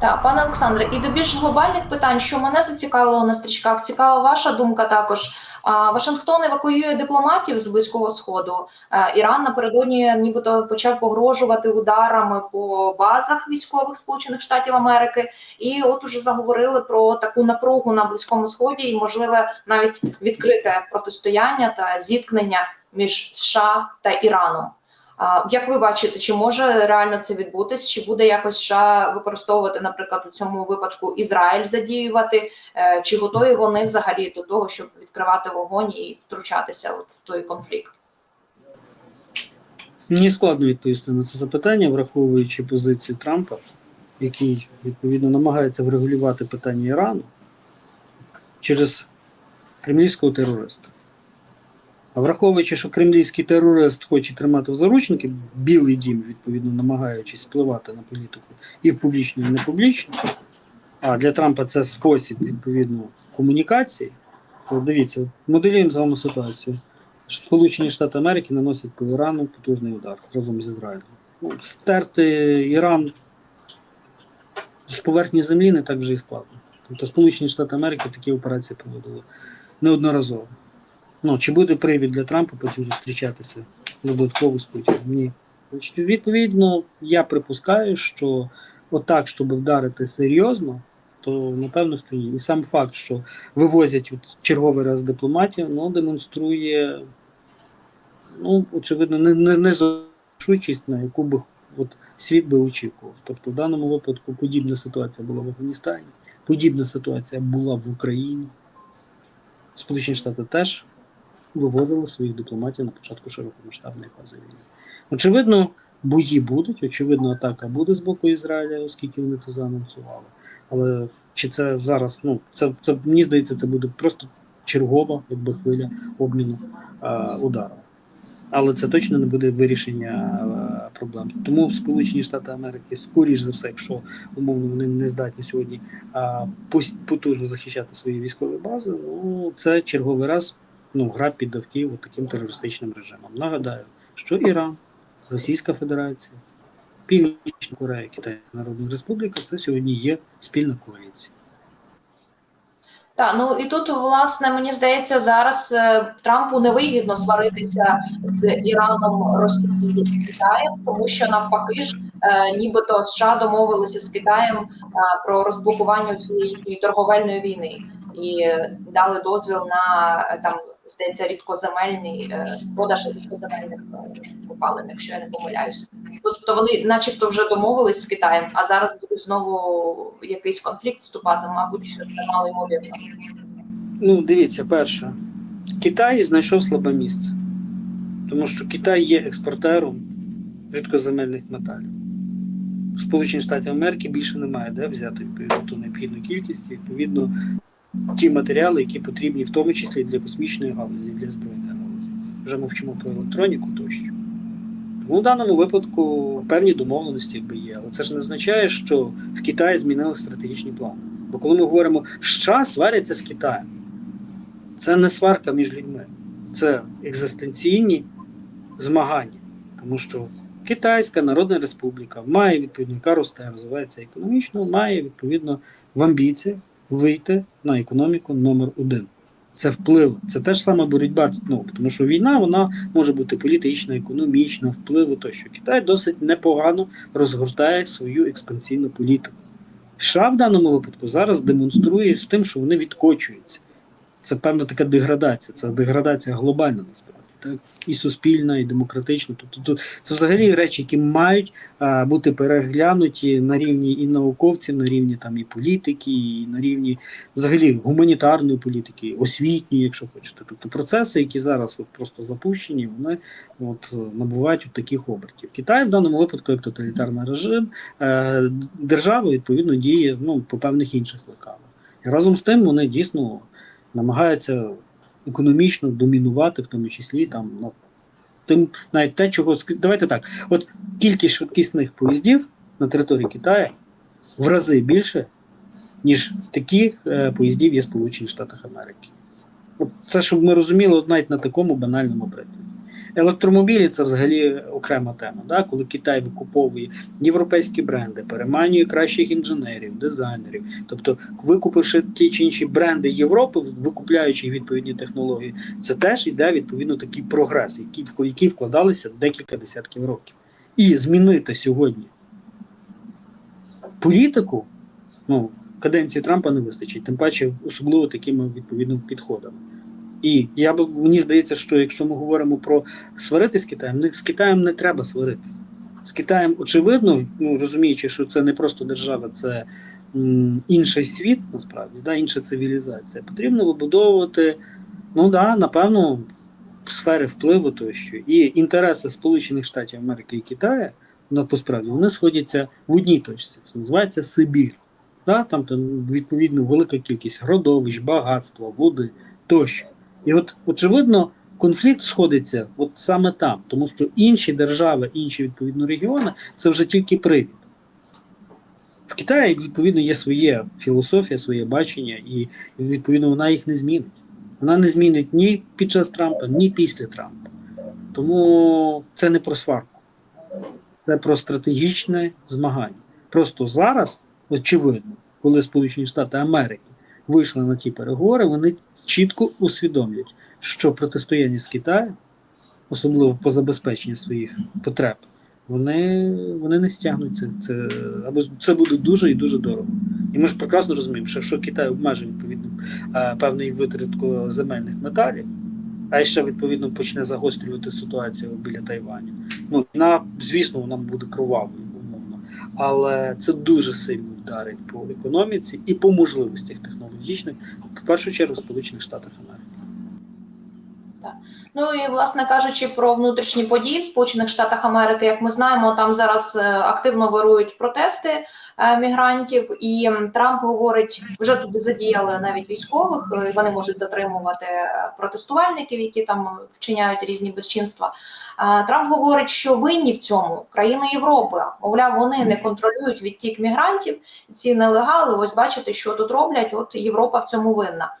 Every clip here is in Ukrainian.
Так, пане Олександре, і до більш глобальних питань, що мене зацікавило на стрічках, цікава ваша думка також. Вашингтон евакуює дипломатів з близького сходу. Іран напередодні, нібито почав погрожувати ударами по базах військових Сполучених Штатів Америки, і от уже заговорили про таку напругу на близькому сході, і можливе навіть відкрите протистояння та зіткнення між США та Іраном. Як ви бачите, чи може реально це відбутись? Чи буде якось США використовувати, наприклад, у цьому випадку Ізраїль задіювати? Е, Чи готові вони взагалі до того, щоб відкривати вогонь і втручатися от в той конфлікт? Мені складно відповісти на це запитання, враховуючи позицію Трампа, який відповідно намагається врегулювати питання Ірану через кремлівського терориста. Враховуючи, що кремлівський терорист хоче тримати в заручники, Білий дім, відповідно, намагаючись впливати на політику і в публічну, і в непублічну, а для Трампа це спосіб відповідно комунікації, то дивіться, моделюємо з вами ситуацію. Сполучені Штати Америки наносять по Ірану потужний удар разом з Ізраїлем. Ну, стерти Іран з поверхні землі не так вже і складно. Тобто Сполучені Штати Америки такі операції проводили неодноразово. Ну, чи буде привід для Трампа потім зустрічатися додатково з Путіним? Ні. Значить, відповідно, я припускаю, що отак, щоб вдарити серйозно, то напевно, що ні. І сам факт, що вивозять от черговий раз дипломатів, ну, демонструє, ну, очевидно, не, не, не зашучість, на яку би от, світ би очікував. Тобто, в даному випадку подібна ситуація була в Афганістані, подібна ситуація була в Україні. Сполучені Штати теж вивозили своїх дипломатів на початку широкомасштабної фази війни. Очевидно, бої будуть, очевидно, атака буде з боку Ізраїля, оскільки вони це заанонсували. Але чи це зараз, ну це, це мені здається, це буде просто чергова, якби хвиля обміну е, ударом. Але це точно не буде вирішення проблем. Тому Сполучені Штати Америки, скоріш за все, якщо умовно вони не здатні сьогодні е, потужно захищати свої військові бази, ну це черговий раз ну, гра під таким терористичним режимом. Нагадаю, що Іран, Російська Федерація, Північна Корея, Китайська Народна Республіка це сьогодні є спільна коаліція. Так, ну і тут, власне, мені здається, зараз е, Трампу невигідно сваритися з Іраном, Росією і Китаєм, тому що навпаки ж, е, нібито США домовилися з Китаєм е, про розблокування цієї торговельної війни і е, дали дозвіл на е, там, здається, рідкоземельний е, продаж рідкоземельних е, копалин, якщо я не помиляюся. Тобто вони, начебто, вже домовились з Китаєм, а зараз буде знову якийсь конфлікт вступати, мабуть, що це мало ймовірно. Ну, дивіться, перше, Китай знайшов слабе місце, тому що Китай є експортером рідкоземельних металів. Сполучені Штати Америки більше немає де взяти відповідно ту необхідну кількість, відповідно, ті матеріали, які потрібні, в тому числі для космічної галузі, для збройної галузі. Вже мовчимо про електроніку тощо. Тому в даному випадку певні домовленості якби є, але це ж не означає, що в Китаї змінили стратегічні плани. Бо коли ми говоримо, США сваряться з Китаєм, це не сварка між людьми, це екзистенційні змагання. Тому що Китайська Народна Республіка має відповідно, яка росте, розвивається економічно, має відповідно в амбіціях вийти на економіку номер один. Це вплив, це теж саме боротьба. Ну, тому що війна вона може бути політична, економічна, впливу тощо. Китай досить непогано розгортає свою експансивну політику. США в даному випадку зараз демонструє з тим, що вони відкочуються. Це певна така деградація, це деградація глобальна насправді. Так? І суспільна, і демократична. Тобто тут це взагалі речі, які мають а, бути переглянуті на рівні і науковців, на рівні там і політики, і на рівні взагалі гуманітарної політики, освітньої, якщо хочете. Тобто процеси, які зараз от просто запущені, вони от, набувають от таких обертів. Китай в даному випадку як тоталітарний режим, е, держава відповідно діє ну, по певних інших лекалах. І разом з тим вони дійсно намагаються економічно домінувати, в тому числі там на тим навіть те, чого давайте так. От кількість швидкісних поїздів на території Китаю в рази більше, ніж таких е, поїздів є в Сполучених Штатах Америки. От це, щоб ми розуміли, от навіть на такому банальному прикладі. Електромобілі це взагалі окрема тема. Да? Коли Китай викуповує європейські бренди, переманює кращих інженерів, дизайнерів. Тобто, викупивши ті чи інші бренди Європи, викупляючи відповідні технології, це теж йде відповідно такий прогрес, який, в який вкладалися декілька десятків років. І змінити сьогодні політику, ну, каденції Трампа не вистачить, тим паче, особливо такими відповідними підходами. І я б мені здається, що якщо ми говоримо про сваритись з Китаєм, не- з Китаєм не треба сваритися. З Китаєм, очевидно, ну розуміючи, що це не просто держава, це м, інший світ, насправді, да, інша цивілізація. Потрібно вибудовувати, ну да, напевно, в сфері впливу тощо. І інтереси Сполучених Штатів Америки і Китаю на посправді вони сходяться в одній точці. Це називається Сибір. Да, там, там відповідно велика кількість родовищ, багатства, води тощо. І от, очевидно, конфлікт сходиться от саме там, тому що інші держави, інші відповідно регіони це вже тільки привід. В Китаї, відповідно, є своє філософія, своє бачення, і відповідно вона їх не змінить. Вона не змінить ні під час Трампа, ні після Трампа. Тому це не про сварку, це про стратегічне змагання. Просто зараз, очевидно, коли Сполучені Штати Америки вийшли на ті переговори, вони чітко усвідомлюють, що протистояння з Китаєм, особливо по забезпеченню своїх потреб, вони, вони не стягнуть це, це або це буде дуже і дуже дорого. І ми ж прекрасно розуміємо, що якщо Китай обмежить відповідно е, певний витратку земельних металів, а ще відповідно почне загострювати ситуацію біля Тайваню. Ну вона, звісно, вона буде кровавою але це дуже сильно вдарить по економіці і по можливостях технологічних, в першу чергу Сполучених Штатах Америки. Ну і власне кажучи про внутрішні події в Сполучених Штатах Америки, як ми знаємо, там зараз е, активно вирують протести мігрантів, і Трамп говорить, вже туди задіяли навіть військових. е, Вони можуть затримувати е, протестувальників, які там вчиняють різні безчинства. Е, Трамп говорить, що винні в цьому країни Європи. Мовляв, вони не контролюють відтік мігрантів. Ці нелегали. Ось бачите, що тут роблять. От Європа в цьому винна.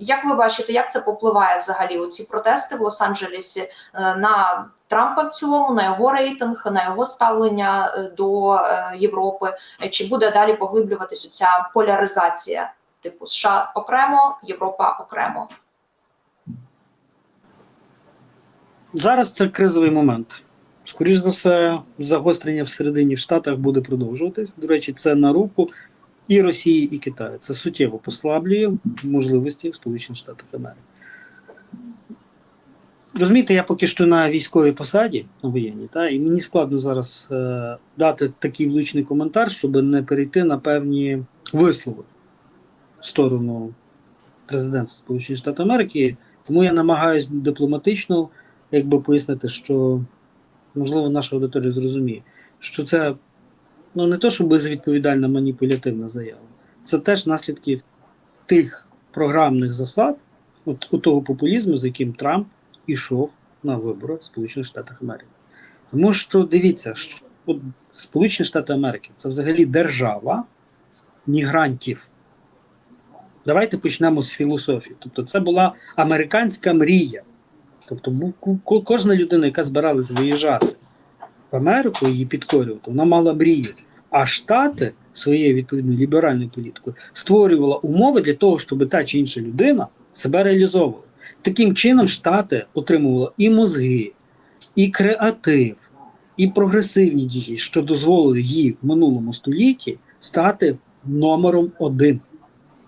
Як ви бачите, як це попливає взагалі у ці протести в Лос-Анджелесі е, на Трампа в цілому, на його рейтинг, на його ставлення е, до е, Європи? Чи буде далі поглиблюватися ця поляризація? Типу США окремо, Європа окремо? Зараз це кризовий момент. Скоріше за все, загострення всередині в Штатах буде продовжуватись. До речі, це на руку і Росії, і Китаю. Це суттєво послаблює можливості в Сполучених Штатах Америки. Розумієте, я поки що на військовій посаді на воєнній, та, і мені складно зараз е, дати такий влучний коментар, щоб не перейти на певні вислови в сторону президентства Сполучених Штатів Америки. Тому я намагаюся дипломатично якби пояснити, що можливо наша аудиторія зрозуміє, що це ну не то, що безвідповідальна маніпулятивна заява, це теж наслідки тих програмних засад, от у того популізму, з яким Трамп ішов на вибори в Сполучених Штатах Америки. Тому що дивіться, що от Сполучені Штати Америки це взагалі держава мігрантів. Давайте почнемо з філософії. Тобто, це була американська мрія. Тобто, кожна людина, яка збиралась виїжджати в Америку, її підкорювати, вона мала мрію. А Штати своєю відповідною ліберальною політикою створювала умови для того, щоб та чи інша людина себе реалізовувала. Таким чином, Штати отримували і мозги, і креатив, і прогресивні дії, що дозволили їй в минулому столітті стати номером один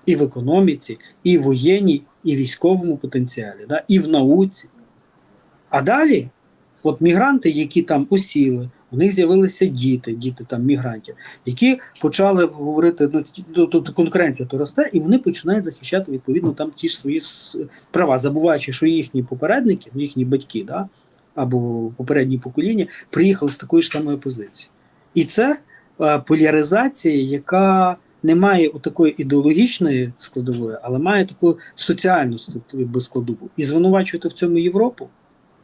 і в економіці, і в воєнній, і військовому потенціалі, да, і в науці. А далі, от мігранти, які там осіли, у них з'явилися діти, діти там мігрантів, які почали говорити, ну ну, тут конкуренція то росте, і вони починають захищати відповідно там ті ж свої права, забуваючи, що їхні попередники, ну, їхні батьки, да, або попередні покоління приїхали з такої ж самої позиції. І це е, поляризація, яка не має такої ідеологічної складової, але має таку соціальну складову. І звинувачувати в цьому Європу.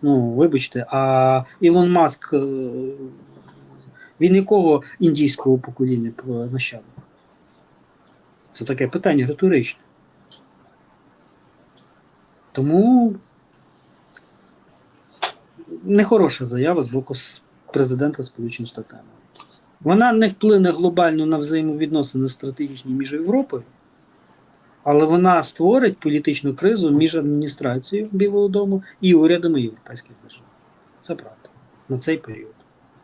Ну, вибачте, а Ілон Маск, е, він якого індійського покоління е, нащадок? Це таке питання риторичне. Тому нехороша заява з боку президента Сполучених Штатів. Вона не вплине глобально на взаємовідносини стратегічні між Європою, але вона створить політичну кризу між адміністрацією Білого Дому і урядами європейських держав. Це правда. На цей період.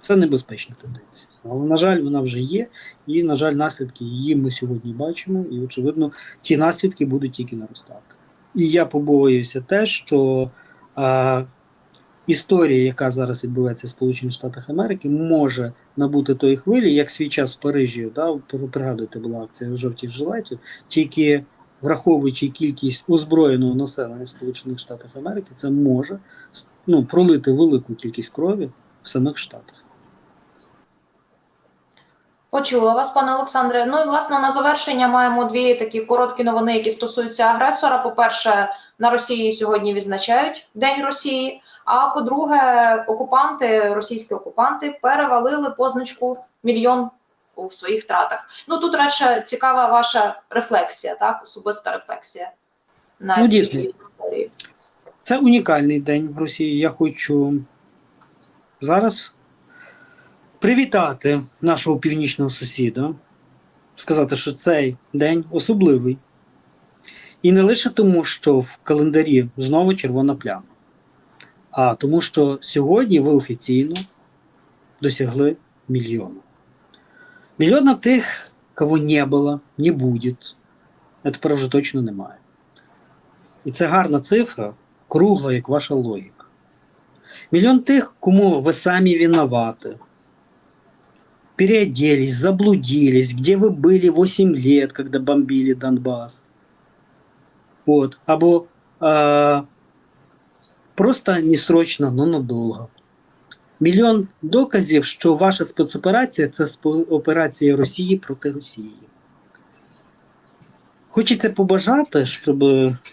Це небезпечна тенденція. Але, на жаль, вона вже є, і, на жаль, наслідки її ми сьогодні бачимо, і, очевидно, ті наслідки будуть тільки наростати. І я побоююся те, що а, історія, яка зараз відбувається в Сполучених Штатах Америки, може набути тої хвилі, як свій час в Парижі, да, пр- пригадуєте, була акція жовтих жилетів, тільки враховуючи кількість озброєного населення Сполучених Штатів Америки, це може ну, пролити велику кількість крові в самих Штатах. Почула вас, пане Олександре. Ну і власне на завершення маємо дві такі короткі новини, які стосуються агресора. По-перше, на Росії сьогодні відзначають День Росії. А по-друге, окупанти, російські окупанти, перевалили позначку мільйон у своїх втратах. Ну тут радше цікава ваша рефлексія, так, особиста рефлексія на Ну, цій історії. Це унікальний день в Росії. Я хочу зараз привітати нашого північного сусіда, сказати, що цей день особливий. І не лише тому, що в календарі знову червона пляма, а тому, що сьогодні ви офіційно досягли мільйона. Мільйона тих, кого не було, не буде. А тепер вже точно немає. І це гарна цифра, кругла, як ваша логіка. Мільйон тих, кому ви самі виноваты. Переоделись, заблудились, где вы были 8 лет, когда бомбили Донбасс. От. Або е, просто несрочно, но надовго. Мільйон доказів, що ваша спецоперація це операція Росії проти Росії. Хочеться побажати, щоб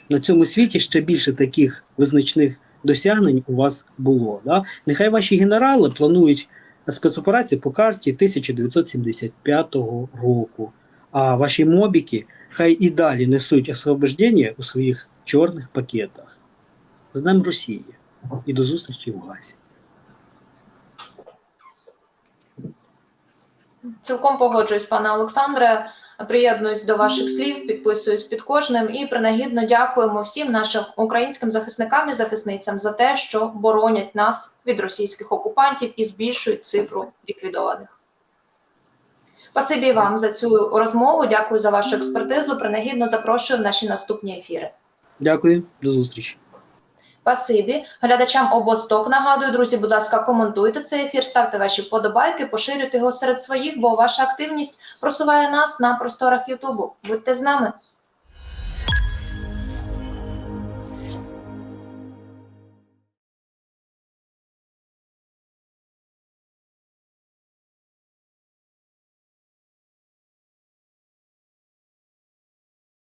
на цьому світі ще більше таких визначних досягнень у вас було. Да? Нехай ваші генерали планують спецоперації по карті 1975 року, а ваші мобіки хай і далі несуть освобождення у своїх чорних пакетах. З Днем Росії і до зустрічі в Газі. Цілком погоджуюсь, пане Олександре. Приєднуюсь до ваших слів, підписуюсь під кожним і принагідно дякуємо всім нашим українським захисникам і захисницям за те, що боронять нас від російських окупантів і збільшують цифру ліквідованих. Спасибі вам за цю розмову. Дякую за вашу експертизу. Принагідно запрошую в наші наступні ефіри. Дякую, до зустрічі. Спасибі. Глядачам обосток нагадую, друзі, будь ласка, коментуйте цей ефір, ставте ваші вподобайки, поширюйте його серед своїх, бо ваша активність просуває нас на просторах Ютубу. Будьте з нами.